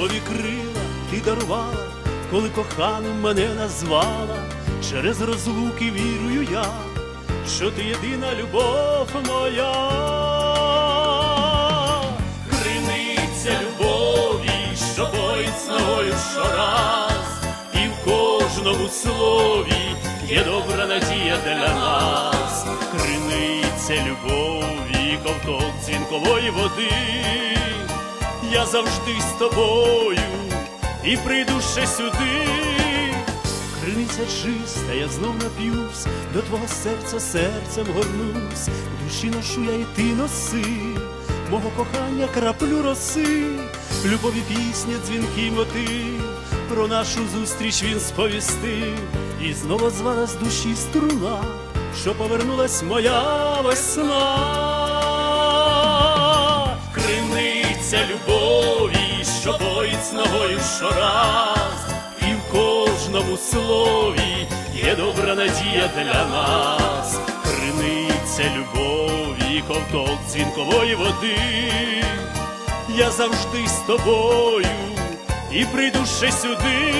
любові крила ти дарувала, коли коханим мене назвала, через розлуки вірую я, що ти єдина любов моя, криниця любові, що боїть сною щораз, і в кожному слові є добра надія для нас, криниця любові, ковток дзвінкової води я завжди з тобою і прийду ще сюди. Криниця чиста, я знов нап'юсь, до твого серця серцем горнусь, душі ношу я і ти носи, мого кохання краплю роси, любові пісня, дзвінки мотив, про нашу зустріч він сповістив, і знову звала з душі струна, що повернулась моя весна. Криниця любові, ногою щораз, і в кожному слові є добра надія для нас, криниця любові, ковток дзвінкової води, я завжди з тобою і прийду ще сюди,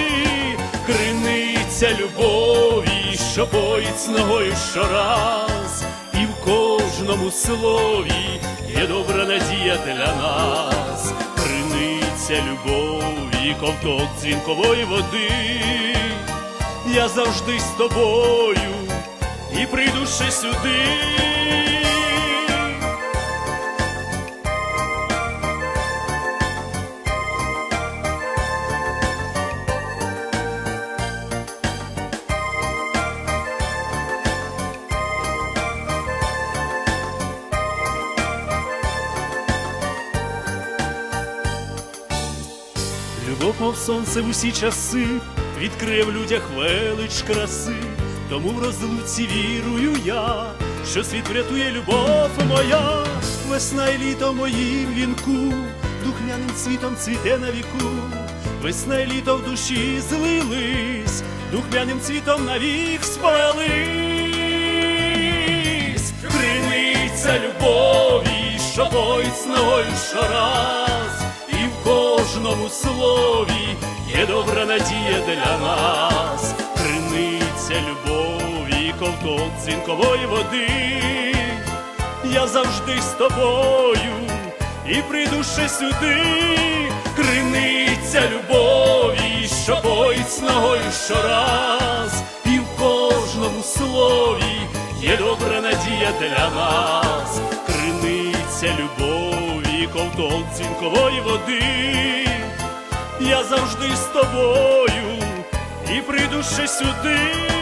криниця любові, що боїть ногою щораз, і в кожному слові є добра надія для нас, криниця любові, ковток дзвінкової води, я завжди з тобою і прийду ще сюди. Любов, мов сонце в усі часи, відкриє в людях велич краси, тому в розлуці вірую я, що світ врятує любов моя, весна і літо в моїм вінку, духмяним цвітом цвіте на віку, весна і літо в душі злились, духмяним цвітом навік спалились, криниця любові, що боїть щораз і в кожному слові є добра надія для нас, криниця любові, ковток дзвінкової води, я завжди з тобою і прийду ще сюди, криниця любові, що боїть ногою щораз, і в кожному слові є добра надія для нас, криниця любові, ковток дзвінкової води, я завжди з тобою і прийду ще сюди.